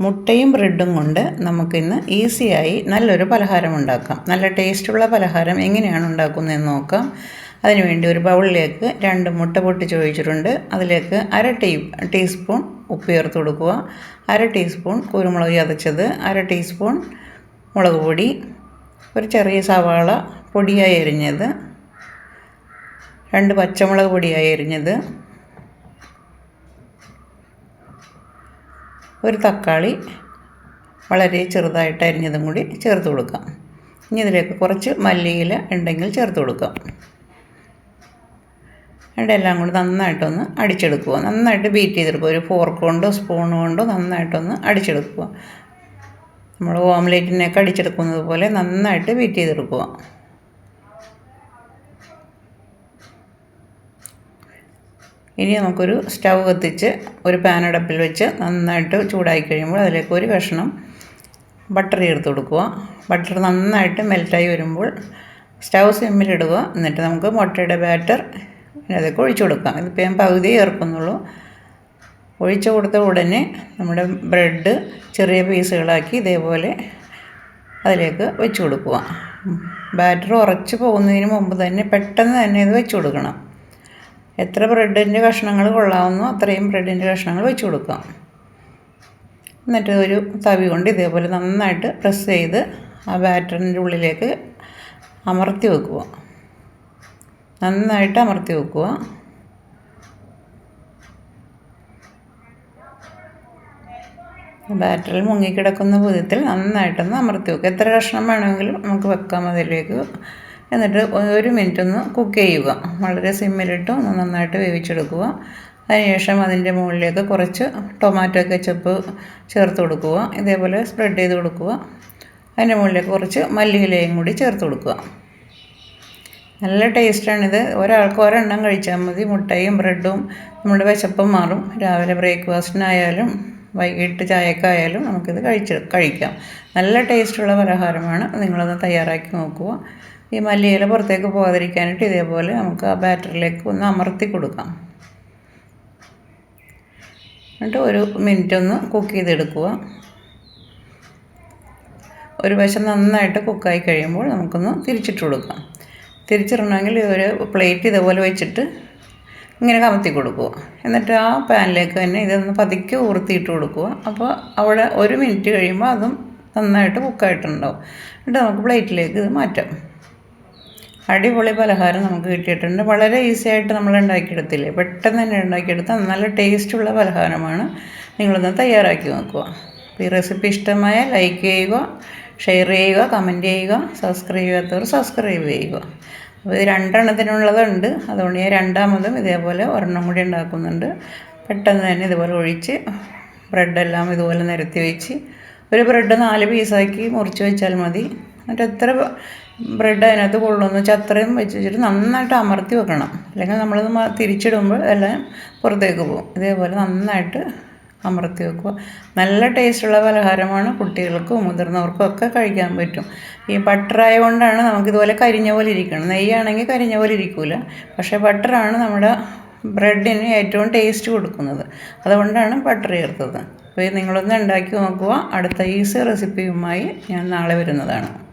മുട്ടയും ബ്രെഡും കൊണ്ട് നമുക്കിന്ന് ഈസിയായി നല്ലൊരു പലഹാരം ഉണ്ടാക്കാം. നല്ല ടേസ്റ്റുള്ള പലഹാരം എങ്ങനെയാണ് ഉണ്ടാക്കുന്നതെന്ന് നോക്കാം. അതിനുവേണ്ടി ഒരു ബൗളിലേക്ക് രണ്ട് മുട്ട പൊട്ടിച്ച് ഒഴിച്ചിട്ടുണ്ട്. അതിലേക്ക് അര ടീ ടീസ്പൂൺ ഉപ്പ് ചേർത്ത് കൊടുക്കുക. അര ടീസ്പൂൺ കുരുമുളക് ചതച്ചത്. അര ടീസ്പൂൺ മുളക് പൊടി. ഒരു ചെറിയ സവാള പൊടിയായി എരിഞ്ഞത് രണ്ട് പച്ചമുളക് പൊടിയായി എരിഞ്ഞത് ഒരു തക്കാളി വളരെ ചെറുതായിട്ട് അരിഞ്ഞതും കൂടി ചേർത്ത് കൊടുക്കാം. ഇനി ഇതിലേക്ക് കുറച്ച് മല്ലിയില ഉണ്ടെങ്കിൽ ചേർത്ത് കൊടുക്കാം. എന്നിട്ട് എല്ലാം കൂടി നന്നായിട്ടൊന്ന് അടിച്ചെടുക്കുക. നന്നായിട്ട് ബീറ്റ് ചെയ്തെടുക്കുക. ഒരു ഫോർക്ക് കൊണ്ടോ സ്പൂൺ കൊണ്ടോ നന്നായിട്ടൊന്ന് അടിച്ചെടുക്കുക. നമ്മൾ ഓംലേറ്റിനൊക്കെ അടിച്ചെടുക്കുന്നത് പോലെ നന്നായിട്ട് ബീറ്റ് ചെയ്തെടുക്കുക. ഇനി നമുക്കൊരു സ്റ്റൗ കത്തിച്ച് ഒരു പാൻ അടപ്പിൽ വെച്ച് നന്നായിട്ട് ചൂടായി കഴിയുമ്പോൾ അതിലേക്ക് ഒരു കഷ്ണം ബട്ടർ ചേർത്ത് കൊടുക്കുക. ബട്ടർ നന്നായിട്ട് മെൽറ്റായി വരുമ്പോൾ സ്റ്റൗ സിമ്മിലിടുക എന്നിട്ട് നമുക്ക് മുട്ടയുടെ ബാറ്റർ അതിലേക്ക് ഒഴിച്ചു കൊടുക്കാം. ഇതിപ്പോൾ ഞാൻ പകുതി ചേർക്കുന്നുള്ളൂ. ഒഴിച്ചു കൊടുത്ത ഉടനെ നമ്മുടെ ബ്രെഡ് ചെറിയ പീസുകളാക്കി ഇതേപോലെ അതിലേക്ക് വെച്ച് കൊടുക്കുക. ബാറ്റർ ഉറച്ച് പോകുന്നതിന് മുമ്പ് തന്നെ പെട്ടെന്ന് തന്നെ ഇത് വെച്ച് കൊടുക്കണം. എത്ര ബ്രെഡിന്റെ കഷ്ണങ്ങൾ കൊള്ളാവുന്നോ അത്രയും ബ്രെഡിന്റെ കഷ്ണങ്ങൾ വെച്ച് കൊടുക്കാം. എന്നിട്ട് ഒരു തവി കൊണ്ട് ഇതേപോലെ നന്നായിട്ട് പ്രസ് ചെയ്ത് ആ ബാറ്ററിന്റെ ഉള്ളിലേക്ക് അമർത്തി വെക്കുക. നന്നായിട്ട് അമർത്തി വെക്കുക. ബാറ്ററിൽ മുങ്ങിക്കിടക്കുന്ന വിധത്തിൽ നന്നായിട്ടൊന്ന് അമർത്തി വെക്കുക. എത്ര കഷ്ണം വേണമെങ്കിലും നമുക്ക് വെക്കാം അതിലേക്ക്. എന്നിട്ട് ഒരു മിനിറ്റ് ഒന്ന് കുക്ക് ചെയ്യുക. വളരെ സിമ്മിലിട്ട് ഒന്ന് നന്നായിട്ട് വേവിച്ചെടുക്കുക. അതിനുശേഷം അതിന്റെ മുകളിലേക്ക് കുറച്ച് ടൊമാറ്റോ കെച്ചപ്പ് ചേർത്ത് കൊടുക്കുക. ഇതേപോലെ സ്പ്രെഡ് ചെയ്ത് കൊടുക്കുക. അതിന്റെ മുകളിലേക്ക് കുറച്ച് മല്ലിയിലയും കൂടി ചേർത്ത് കൊടുക്കുക. നല്ല ടേസ്റ്റാണിത് ഒരാൾക്ക് ഒരെണ്ണം കഴിച്ചാൽ മതി. മുട്ടയും ബ്രെഡും നമ്മുടെ വിശപ്പും മാറും. രാവിലെ ബ്രേക്ക്ഫാസ്റ്റിനായാലും വൈകിട്ട് ചായക്കായാലും നമുക്കിത് കഴിച്ച് കഴിക്കാം. നല്ല ടേസ്റ്റുള്ള പലഹാരമാണ്. നിങ്ങളൊന്ന് തയ്യാറാക്കി നോക്കുക. ഈ മല്ലിയില പുറത്തേക്ക് പോകാതിരിക്കാനായിട്ട് ഇതേപോലെ നമുക്ക് ആ ബാറ്ററിലേക്ക് ഒന്ന് അമർത്തി കൊടുക്കാം. എന്നിട്ട് ഒരു മിനിറ്റ് ഒന്ന് കുക്ക് ചെയ്തെടുക്കുക. ഒരു വശം നന്നായിട്ട് കുക്കായി കഴിയുമ്പോൾ നമുക്കൊന്ന് തിരിച്ചിട്ട് കൊടുക്കാം. തിരിച്ചിടണമെങ്കിൽ ഒരു പ്ലേറ്റ് ഇതേപോലെ വെച്ചിട്ട് ഇങ്ങനെ കമത്തി കൊടുക്കുക. എന്നിട്ട് ആ പാനിലേക്ക് തന്നെ ഇതൊന്ന് പതുക്കെ ഊർത്തിയിട്ട് കൊടുക്കുക. അപ്പോൾ അവിടെ ഒരു മിനിറ്റ് കഴിയുമ്പോൾ അതും നന്നായിട്ട് കുക്കായിട്ടുണ്ടാവും എന്നിട്ട് നമുക്ക് പ്ലേറ്റിലേക്ക് ഇത് മാറ്റാം. അടിപൊളി പലഹാരം നമുക്ക് കിട്ടിയിട്ടുണ്ട്. വളരെ ഈസി ആയിട്ട് നമ്മൾ ഉണ്ടാക്കിയെടുത്തില്ലേ? പെട്ടെന്ന് തന്നെ ഉണ്ടാക്കിയെടുത്ത നല്ല ടേസ്റ്റുള്ള പലഹാരമാണ്. നിങ്ങളൊന്ന് തയ്യാറാക്കി നോക്കുക. ഈ റെസിപ്പി ഇഷ്ടമായ ലൈക്ക് ചെയ്യുക ഷെയർ ചെയ്യുക കമന്റ് ചെയ്യുക സബ്സ്ക്രൈബ് ചെയ്യാത്തവർ സബ്സ്ക്രൈബ് ചെയ്യുക. അപ്പോൾ ഇത് രണ്ടെണ്ണത്തിനുള്ളതുണ്ട്. അതുകൊണ്ട് ഞാൻ രണ്ടാമതും ഇതേപോലെ ഒരെണ്ണം കൂടി ഉണ്ടാക്കുന്നുണ്ട്. പെട്ടെന്ന് തന്നെ ഇതുപോലെ ഒഴിച്ച് ബ്രെഡെല്ലാം ഇതുപോലെ നിരത്തി വെച്ച് ഒരു ബ്രെഡ് നാല് പീസാക്കി മുറിച്ച് വെച്ചാൽ മതി. എന്നിട്ട് എത്ര ബ്രെഡ് അതിനകത്ത് കൊള്ളുന്നു. ചത്രയും വെച്ച് വെച്ചിട്ട് നന്നായിട്ട് അമർത്തി വെക്കണം. അല്ലെങ്കിൽ നമ്മളത് തിരിച്ചിടുമ്പോൾ എല്ലാം പുറത്തേക്ക് പോകും. ഇതേപോലെ നന്നായിട്ട് അമർത്തി വെക്കുക. നല്ല ടേസ്റ്റുള്ള പലഹാരമാണ് കുട്ടികൾക്കും മുതിർന്നവർക്കും ഒക്കെ കഴിക്കാൻ പറ്റും. ഈ ബട്ടറായ കൊണ്ടാണ് നമുക്കിതുപോലെ കരിഞ്ഞ പോലെ ഇരിക്കണം. നെയ്യാണെങ്കിൽ കരിഞ്ഞ പോലെ ഇരിക്കില്ല പക്ഷേ ബട്ടറാണ് നമ്മുടെ ബ്രെഡിന് ഏറ്റവും ടേസ്റ്റ് കൊടുക്കുന്നത്. അതുകൊണ്ടാണ് ബട്ടർ ചേർത്തത്. അപ്പോൾ നിങ്ങളൊന്ന് ഉണ്ടാക്കി നോക്കുക. അടുത്ത ഈസി റെസിപ്പിയുമായി ഞാൻ നാളെ വരുന്നതാണ്.